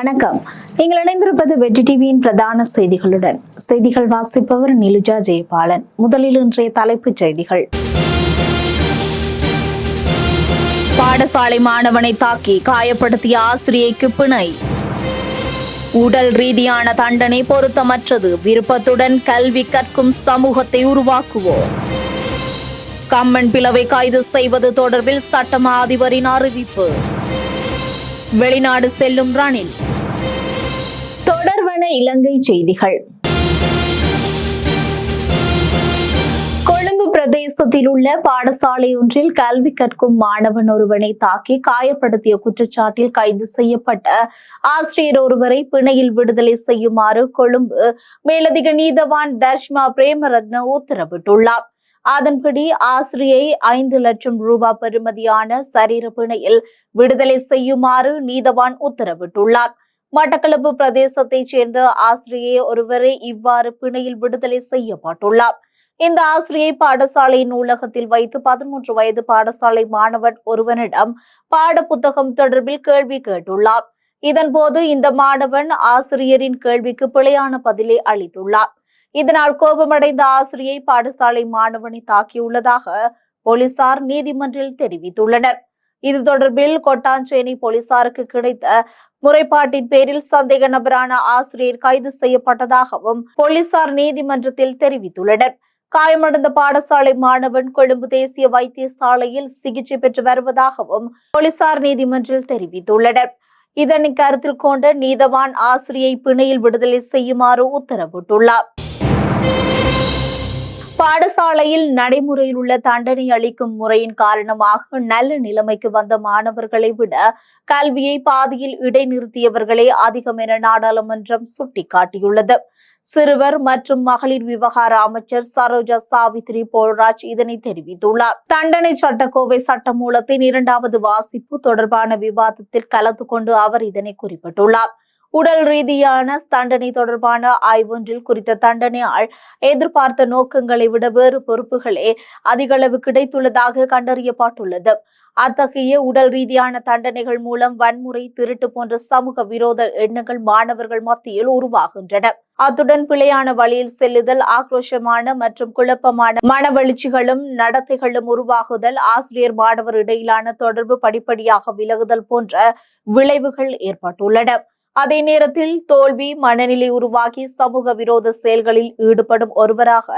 வணக்கம். நீங்கள் இணைந்திருப்பது வெற்றி டிவியின் பிரதான செய்திகளுடன். செய்திகள் வாசிப்பவர் நிலுஜா ஜெயபாலன். முதலில் இன்றைய தலைப்புச் செய்திகள். பாடசாலை மாணவனை தாக்கி காயப்படுத்திய ஆசிரியைக்கு பிணை. உடல் ரீதியான தண்டனை பொருத்தமற்றது. விருப்பத்துடன் கல்வி கற்கும் சமூகத்தை உருவாக்குவோம். கம்மன் பிளவை கைது செய்வது தொடர்பில் சட்டமா அதிபரின் அறிவிப்பு. வெளிநாடு செல்லும் ரணில். இலங்கை செய்திகள். கொழும்பு பிரதேசத்தில் உள்ள பாடசாலை ஒன்றில் கல்வி கற்கும் மாணவன் ஒருவனை தாக்கி காயப்படுத்திய குற்றச்சாட்டில் கைது செய்யப்பட்ட ஆசிரியர் ஒருவரை பிணையில் விடுதலை செய்யுமாறு கொழும்பு மேலதிக நீதவான் தர்ஷ்மா பிரேமரத்ன உத்தரவிட்டுள்ளார். அதன்படி ஆசிரியை ஐந்து லட்சம் ரூபாய் பெறுமதியான சரீர பிணையில் விடுதலை செய்யுமாறு நீதவான் உத்தரவிட்டுள்ளார். மட்டக்களப்பு பிரதேசத்தைச் சேர்ந்த ஆசிரியை ஒருவரை இவ்வாறு பிணையில் விடுதலை செய்யப்பட்டுள்ளார். இந்த ஆசிரியை பாடசாலை நூலகத்தில் வைத்து பதிமூன்று வயது பாடசாலை மாணவன் ஒருவனிடம் பாட புத்தகம் தொடர்பில் கேள்வி கேட்டுள்ளார். இதன்போது இந்த மாணவன் ஆசிரியரின் கேள்விக்கு பிழையான பதிலை அளித்துள்ளார். இதனால் கோபமடைந்த ஆசிரியை பாடசாலை மாணவனை தாக்கியுள்ளதாக போலீசார் நீதிமன்றில் தெரிவித்துள்ளனர். இது தொடர்பில் கொட்டாஞ்சேரி போலீசாருக்கு கிடைத்த முறைப்பாட்டின் பேரில் சந்தேக நபரான ஆசிரியர் கைது செய்யப்பட்டதாகவும் போலீசார் நீதிமன்றத்தில் தெரிவித்துள்ளனர். காயமடைந்த பாடசாலை மாணவன் கொழும்பு தேசிய வைத்தியசாலையில் சிகிச்சை பெற்று வருவதாகவும் போலீசார் நீதிமன்றில் தெரிவித்துள்ளனர். இதனை கருத்தில் கொண்டு நீதவான் ஆசிரியை பிணையில் விடுதலை செய்யுமாறு உத்தரவிட்டுள்ளார். பாடசாலையில் நடைமுறையில் உள்ள தண்டனை அளிக்கும் முறையின் காரணமாக நல்ல நிலைமைக்கு வந்த மாணவர்களை விட கல்வியை பாதியில் இடைநிறுத்தியவர்களே அதிகம் என நாடாளுமன்றம் சுட்டிக்காட்டியுள்ளது. சிறுவர் மற்றும் மகளிர் விவகார அமைச்சர் சரோஜா சாவித்ரி போல்ராஜ் இதனை தெரிவித்துள்ளார். தண்டனை சட்டக்கோவை சட்டமூலத்தின் இரண்டாவது வாசிப்பு தொடர்பான விவாதத்தில் கலந்து கொண்டு அவர் இதனை குறிப்பிட்டுள்ளார். உடல் ரீதியான தண்டனை தொடர்பான ஆய்வொன்றில் குறித்த தண்டனையால் எதிர்பார்த்த நோக்கங்களை விட வேறு பொறுப்புகளே அதிகளவு கிடைத்துள்ளதாக கண்டறியப்பட்டுள்ளது. அத்தகைய உடல் ரீதியான தண்டனைகள் மூலம் வன்முறை திருட்டு போன்ற சமூக விரோத எண்ணங்கள் மாணவர்கள் மத்தியில் உருவாகின்றன. அத்துடன் பிழையான வழியில் செல்லுதல் ஆக்ரோஷமான மற்றும் குழப்பமான மனவெழுச்சிகளும் நடத்தைகளும் உருவாகுதல் ஆசிரியர் மாணவர் இடையிலான தொடர்பு படிப்படியாக விலகுதல் போன்ற விளைவுகள் ஏற்பட்டுள்ளன. அதே நேரத்தில் தோல்வி மனநிலை உருவாகி சமூக விரோத செயல்களில் ஈடுபடும் ஒருவராக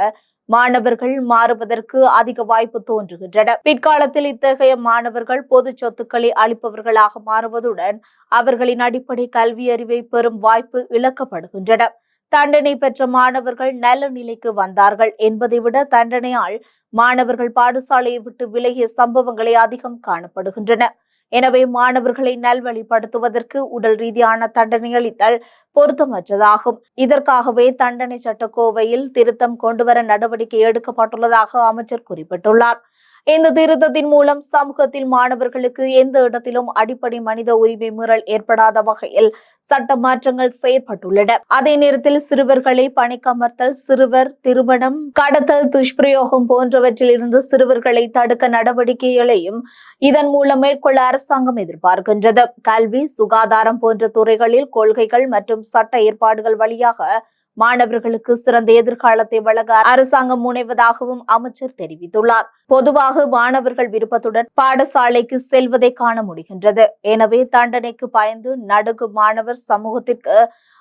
மாணவர்கள் மாறுவதற்கு அதிக வாய்ப்பு தோன்றுகின்றன. பிற்காலத்தில் இத்தகைய மாணவர்கள் பொது சொத்துக்களை அளிப்பவர்களாக மாறுவதுடன் அவர்களின் அடிப்படை கல்வி அறிவை பெறும் வாய்ப்பு இழக்கப்படுகின்றன. தண்டனை பெற்ற மாணவர்கள் நல்ல நிலைக்கு வந்தார்கள் என்பதை விட தண்டனையால் மாணவர்கள் பாடசாலையை விட்டு விலகிய சம்பவங்களே அதிகம் காணப்படுகின்றன. எனவே மாணவர்களை நல்வழிப்படுத்துவதற்கு உடல் ரீதியான தண்டனை அளித்தல் பொருத்தமற்றதாகும். இதற்காகவே தண்டனை சட்டக்கோவையில் திருத்தம் கொண்டுவர நடவடிக்கை எடுக்கப்பட்டுள்ளதாக அமைச்சர் குறிப்பிட்டுள்ளார். இந்த திருத்தத்தின் மூலம் சமூகத்தில் மாணவர்களுக்கு எந்த இடத்திலும் அடிப்படை மனித உரிமை மீறல் ஏற்படாத வகையில் சட்ட மாற்றங்கள் செயற்பட்டுள்ளன. அதே நேரத்தில் சிறுவர்களை பணிக்கமர்த்தல் சிறுவர் திருமணம் கடத்தல் துஷ்பிரயோகம் போன்றவற்றில் இருந்து சிறுவர்களை தடுக்க நடவடிக்கைகளையும் இதன் மூலம் மேற்கொள்ள அரசாங்கம் எதிர்பார்க்கின்றது. கல்வி சுகாதாரம் போன்ற துறைகளில் கொள்கைகள் மற்றும் சட்ட ஏற்பாடுகள் வழியாக மாணவர்களுக்கு சிறந்த எதிர்காலத்தை வழங்க அரசாங்கம் முனைவதாகவும் அமைச்சர் தெரிவித்துள்ளார். பொதுவாக மாணவர்கள் விருப்பத்துடன் பாடசாலைக்கு செல்வதை காண முடிகின்றது. எனவே தண்டனைக்கு பயந்து நடுங்கும் மாணவர் சமூகத்திற்கு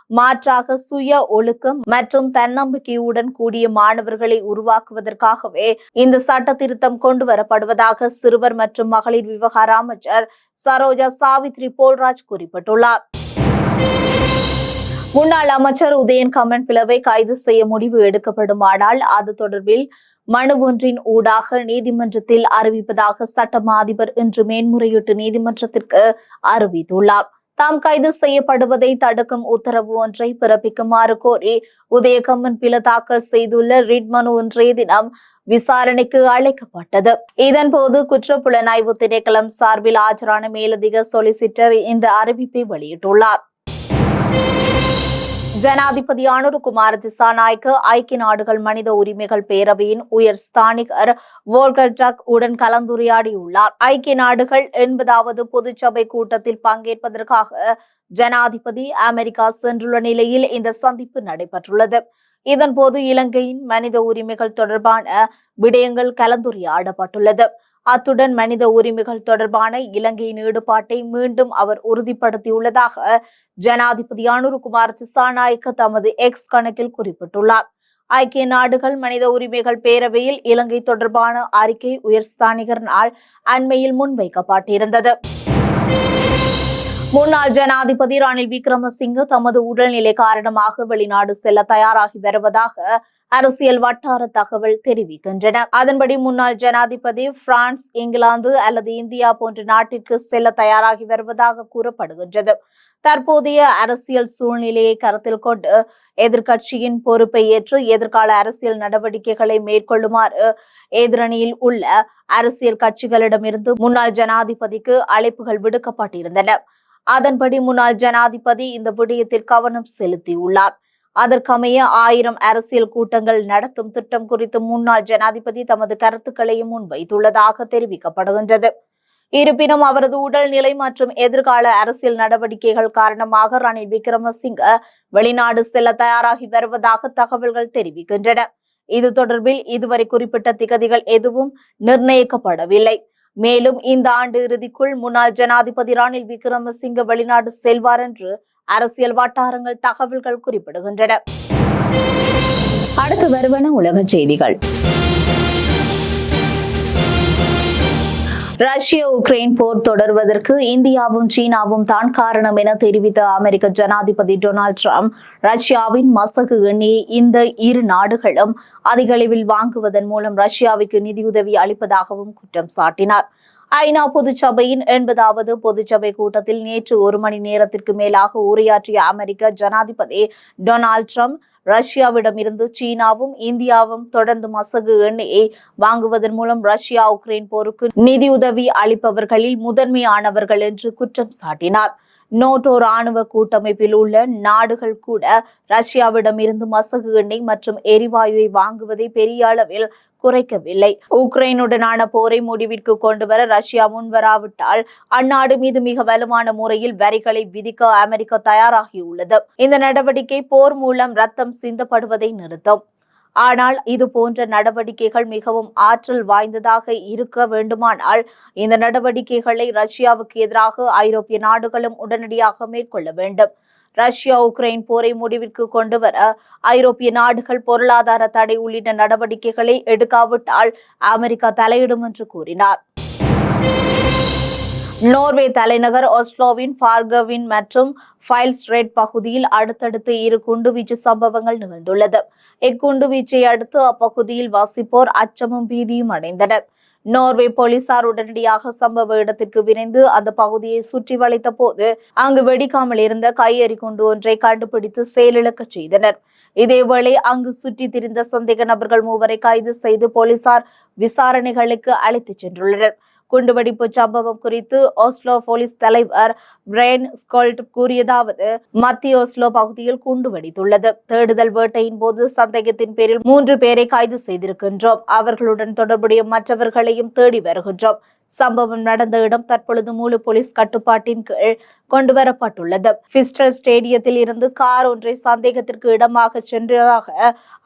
மாற்றாக சுய ஒழுக்கம் மற்றும் தன்னம்பிக்கையுடன் கூடிய மாணவர்களை உருவாக்குவதற்காகவே இந்த சட்ட திருத்தம் கொண்டு வரப்படுவதாக சிறுவர் மற்றும் மகளிர் விவகார அமைச்சர் சரோஜா சாவித்ரி போல்ராஜ் குறிப்பிட்டுள்ளார். முன்னாள் அமைச்சர் உதயன் கமன் பிளவை கைது செய்ய முடிவு எடுக்கப்படுமானால் அது தொடர்பில் மனு ஒன்றின் ஊடாக நீதிமன்றத்தில் அறிவிப்பதாக சட்டமா அதிபர் இன்று மேன்முறையீட்டு நீதிமன்றத்திற்கு அறிவித்துள்ளார். தாம் கைது செய்யப்படுவதை தடுக்கும் உத்தரவு ஒன்றை பிறப்பிக்குமாறு கோரி உதயகம்மன் பில தாக்கல் செய்துள்ள ரிட் மனு ஒன்றைய தினம் விசாரணைக்கு அழைக்கப்பட்டது. இதன்போது குற்றப்புலனாய்வு திணைக்களம் சார்பில் ஆஜரான மேலதிக சொலிசிட்டர் இந்த அறிவிப்பை வெளியிட்டுள்ளார். ஜனாதிபதி அனுருகுமார் திசாநாயக்க ஐக்கிய நாடுகள் மனித உரிமைகள் பேரவையின் உயர் ஸ்தானிகர் வோல்கர்டக் உடன் கலந்துரையாடியுள்ளார். ஐக்கிய நாடுகள் எண்பதாவது பொதுச்சபை கூட்டத்தில் பங்கேற்பதற்காக ஜனாதிபதி அமெரிக்கா சென்றுள்ள நிலையில் இந்த சந்திப்பு நடைபெற்றுள்ளது. இதன்போது இலங்கையின் மனித உரிமைகள் தொடர்பான விடயங்கள் கலந்துரையாடப்பட்டுள்ளது. அத்துடன் மனித உரிமைகள் தொடர்பான இலங்கையின் ஈடுபாட்டை மீண்டும் அவர் உறுதிப்படுத்தியுள்ளதாக ஜனாதிபதி அனுருகுமார் திசாநாயக்க தமது எக்ஸ் கணக்கில் குறிப்பிட்டுள்ளார். ஐக்கிய நாடுகள் மனித உரிமைகள் பேரவையில் இலங்கை தொடர்பான அறிக்கை உயர்ஸ்தானிகரினால் அண்மையில் முன்வைக்கப்பட்டிருந்தது. முன்னாள் ஜனாதிபதி ரணில் விக்ரமசிங்க தமது உடல்நிலை காரணமாக வெளிநாடு செல்ல தயாராகி வருவதாக அரசியல் வட்டார தகவல் தெரிவிக்கின்றன. அதன்படி முன்னாள் ஜனாதிபதி பிரான்ஸ் இங்கிலாந்து அல்லது இந்தியா போன்ற நாட்டிற்கு செல்ல தயாராகி வருவதாக கூறப்படுகின்றது. தற்போதைய அரசியல் சூழ்நிலையை கருத்தில் கொண்டு எதிர்கட்சியின் பொறுப்பை ஏற்று எதிர்கால அரசியல் நடவடிக்கைகளை மேற்கொள்ளுமாறு எதிரணியில் உள்ள அரசியல் கட்சிகளிடமிருந்து முன்னாள் ஜனாதிபதிக்கு அழைப்புகள் விடுக்கப்பட்டிருந்தன. அதன்படி முன்னாள் ஜனாதிபதி இந்த விடயத்தில் கவனம் செலுத்தியுள்ளார். அதற்கமைய ஆயிரம் அரசியல் கூட்டங்கள் நடத்தும் திட்டம் குறித்து முன்னாள் ஜனாதிபதி தமது கருத்துக்களையும் முன்வைத்துள்ளதாக தெரிவிக்கப்படுகின்றது. இருப்பினும் அவரது உடல்நிலை மற்றும் எதிர்கால அரசியல் நடவடிக்கைகள் காரணமாக ரணில் விக்ரமசிங்க வெளிநாடு செல்ல தயாராகி வருவதாக தகவல்கள் தெரிவிக்கின்றன. இது தொடர்பில் இதுவரை குறிப்பிட்ட திகதிகள் எதுவும் நிர்ணயிக்கப்படவில்லை. மேலும் இந்த ஆண்டு இறுதிக்குள் முன்னாள் ஜனாதிபதி ரணில் விக்ரமசிங்க வெளிநாடு செல்வார் என்று அரசியல் வட்டாரங்கள் தகவல்கள் குறிப்பிடுகின்றன. அடுத்து வருவன உலக செய்திகள். ரஷ்ய உக்ரைன் போர் தொடர்வதற்கு இந்தியாவும் சீனாவும் தான் காரணம் என தெரிவித்த அமெரிக்க ஜனாதிபதி டொனால்ட் ட்ரம்ப் ரஷ்யாவின் மசகு எண்ணெயை இந்த இரு நாடுகளும் அதிகளவில் வாங்குவதன் மூலம் ரஷ்யாவுக்கு நிதியுதவி அளிப்பதாகவும் குற்றம் சாட்டினார். ஐநா பொதுச்சபையின் எண்பதாவது பொதுச்சபை கூட்டத்தில் நேற்று ஒரு மணி நேரத்திற்கு மேலாக உரையாற்றிய அமெரிக்க ஜனாதிபதி டொனால்ட் ட்ரம்ப் ரஷ்யாவிடமிருந்து சீனாவும் இந்தியாவும் தொடர்ந்து மசகு எண்ணெயை வாங்குவதன் மூலம் ரஷ்யா உக்ரைன் போருக்கு நிதியுதவி அளிப்பவர்களில் முதன்மையானவர்கள் என்று குற்றம் சாட்டினார். நோட்டோ ராணுவ கூட்டமைப்பில் உள்ள நாடுகள் கூட ரஷ்யாவிடம் இருந்து மசகு எண்ணெய் மற்றும் எரிவாயுவை வாங்குவதை பெரிய அளவில் குறைக்கவில்லை. உக்ரைனுடனான போரை முடிவிற்கு கொண்டு வர ரஷ்யா முன்வராவிட்டால் அந்நாடு மீது மிக வலுவான முறையில் வரிகளை விதிக்க அமெரிக்கா தயாராகியுள்ளது. இந்த நடவடிக்கை போர் மூலம் ரத்தம் சிந்தப்படுவதை நிறுத்தும். ஆனால் இது போன்ற நடவடிக்கைகள் மிகவும் ஆற்றல் வாய்ந்ததாக இருக்க வேண்டுமானால் இந்த நடவடிக்கைகளை ரஷ்யாவுக்கு எதிராக ஐரோப்பிய நாடுகளும் உடனடியாக மேற்கொள்ள வேண்டும். ரஷ்யா உக்ரைன் போரை முடிவிற்கு கொண்டு வர ஐரோப்பிய நாடுகள் பொருளாதார தடை உள்ளிட்ட நடவடிக்கைகளை எடுக்காவிட்டால் அமெரிக்கா தலையிடும் என்று கூறினார். நோர்வே தலைநகர் ஒஸ்லோவின் பார்கவின் மற்றும் ஃபைல்ஸ்ரேட் பகுதியில் அடுத்தடுத்து இரு குண்டுவீச்சு சம்பவங்கள் நிகழ்ந்துள்ளது. இக்குண்டுவீச்சை அடுத்து அப்பகுதியில் வசிப்போர் அச்சமும் பீதியும் அடைந்தனர். நோர்வே போலீசார் உடனடியாக சம்பவ இடத்திற்கு விரைந்து அந்த பகுதியை சுற்றி வளைத்த போது அங்கு வெடிக்காமல் இருந்த கையெறி குண்டு ஒன்றை கண்டுபிடித்து செயலிழக்கச் செய்தனர். இதேவேளை அங்கு சுற்றி திரிந்த சந்தேக நபர்கள் மூவரை கைது செய்து போலீசார் விசாரணைகளுக்கு அழைத்துச் சென்றுள்ளனர். குண்டுவெடிப்பு சம்பவம் குறித்து ஓஸ்லோ போலீஸ் தலைவர் பிரெயின் ஸ்கோல்ட் கூறியதாவது மத்திய ஓஸ்லோ பகுதியில் குண்டு வெடித்துள்ளது. தேடுதல் வேட்டையின் போது சந்தேகத்தின் பேரில் மூன்று பேரை கைது செய்திருக்கின்றோம். அவர்களுடன் தொடர்புடைய மற்றவர்களையும் தேடி வருகின்றோம். சம்பவம் நடந்த இடம் தற்பொழுது முழு போலீஸ் கட்டுப்பாட்டின் கீழ் கொண்டு வரப்பட்டுள்ளது பிஸ்டல் ஸ்டேடியத்தில் இருந்து கார் ஒன்றை சந்தேகத்திற்கு இடமாக சென்றதாக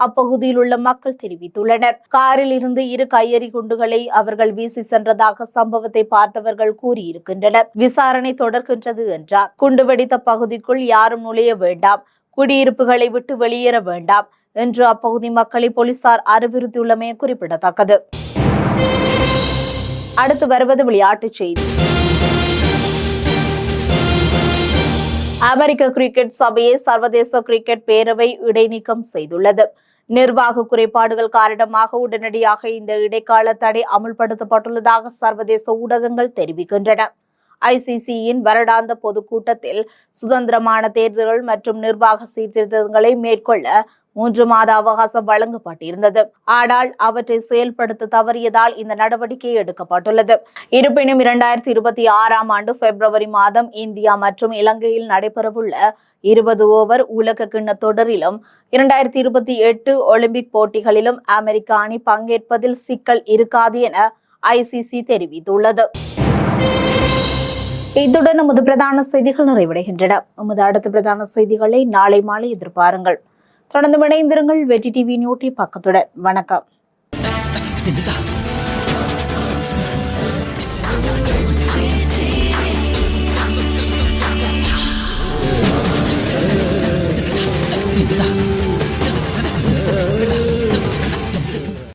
அப்பகுதியில் உள்ள மக்கள் தெரிவித்துள்ளனர். காரில் இருந்து இரு கையெறி குண்டுகளை அவர்கள் வீசி சென்றதாக சம்பவத்தை பார்த்தவர்கள் கூறியிருக்கின்றனர். விசாரணை தொடர்கின்றது என்றார். குண்டு வெடித்த பகுதிக்குள் யாரும் நுழைய வேண்டாம். குடியிருப்புகளை விட்டு வெளியேற வேண்டாம் என்று அப்பகுதி மக்களை போலீசார் அறிவுறுத்தியுள்ளமை குறிப்பிடத்தக்கது. அடுத்து வருவது விளையாட்டுச் செய்தி. அமெரிக்க கிரிக்கெட் சபையை சர்வதேச கிரிக்கெட் பேரவை இடைநீக்கம் செய்துள்ளது. நிர்வாக குறைபாடுகள் காரணமாக உடனடியாக இந்த இடைக்கால தடை அமுல்படுத்தப்பட்டுள்ளதாக சர்வதேச ஊடகங்கள் தெரிவிக்கின்றன. ஐசிசியின் வருடாந்த பொதுக்கூட்டத்தில் சுதந்திரமான தேர்தல்கள் மற்றும் நிர்வாக சீர்திருத்தங்களை மேற்கொள்ள மூன்று மாத அவகாசம் வழங்கப்பட்டிருந்தது. ஆனால் அவற்றை செயல்படுத்த தவறியதால் இந்த நடவடிக்கை எடுக்கப்பட்டுள்ளது. இருப்பினும் இரண்டாயிரத்தி இருபத்தி ஆறாம் ஆண்டு பிப்ரவரி மாதம் இந்தியா மற்றும் இலங்கையில் நடைபெறவுள்ள இருபது ஓவர் உலக கிண்ண தொடரிலும் இரண்டாயிரத்தி இருபத்தி எட்டு ஒலிம்பிக் போட்டிகளிலும் அமெரிக்க அணி பங்கேற்பதில் சிக்கல் இருக்காது என ஐசிசி தெரிவித்துள்ளது. இத்துடன் நமது பிரதான செய்திகள் நிறைவடைகின்றன. நமது அடுத்த பிரதான செய்திகளை நாளை மாலை எதிர்பாருங்கள். தொடர்ந்து இணைந்திருங்கள் வெற்றி டிவி நியூட்டி பக்கத்துடன் வணக்கம் Yeah.